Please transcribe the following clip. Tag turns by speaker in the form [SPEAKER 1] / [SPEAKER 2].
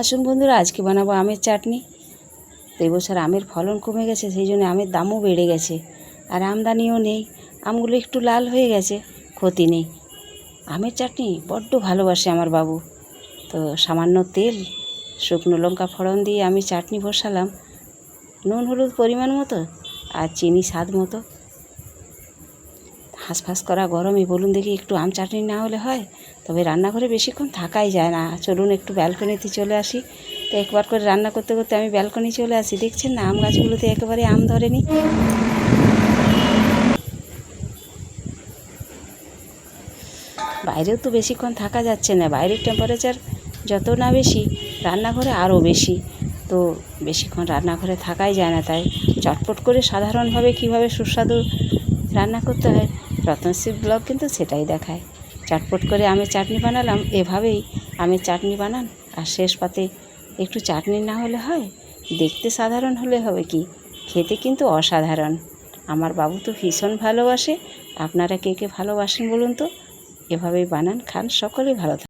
[SPEAKER 1] আসুন বন্ধুরা, আজকে বানাবো আমের চাটনি। তো এবছর আমের ফলন কমে গেছে, সেই জন্য আমের দামও বেড়ে গেছে। আর আমদানিও নেই, আমগুলো একটু লাল হয়ে গেছে, ক্ষতি নেই। আমের চাটনি বড্ড ভালোবাসে আমার বাবু। তো সামান্য তেল, শুকনো লঙ্কা ফোড়ন দিয়ে আমি চাটনি বসালাম। নুন, হলুদ পরিমাণ মতো আর চিনি স্বাদ মতো। হাঁসফাঁস করা গরমে, বলুন দেখি একটু আম চাটনি না হলে হয়? তবে রান্নাঘরে বেশিক্ষণ থাকাই যায় না। চলুন একটু ব্যালকনিতে চলে আসি। তো একবার করে রান্না করতে করতে আমি ব্যালকনি চলে আসি। দেখছেন না, আম গাছগুলোতে একেবারে আম ধরেনি। বাইরেও তো বেশিক্ষণ থাকা যাচ্ছে না। বাইরের টেম্পারেচার যত না বেশি, রান্নাঘরে আরও বেশি। তো বেশিক্ষণ রান্নাঘরে থাকাই যায় না তাই। চটপট করে সাধারণভাবে কীভাবে সুস্বাদু রান্না করতে হয় রত্নশ্রী ব্লগ কিন্তু সেটাই দেখায়। চটপট করে আমি চাটনি বানালাম, এভাবেই আমি চাটনি বানান। আর শেষ পাতে একটু চাটনি না হলে হয়, দেখতে সাধারণ হলে হবে কি? খেতে কিন্তু অসাধারণ। আমার বাবু তো ভীষণ ভালোবাসে। আপনারা কে কে ভালোবাসেন বলুন তো? এভাবেই বানান, খান সকলেই ভালো থাকে।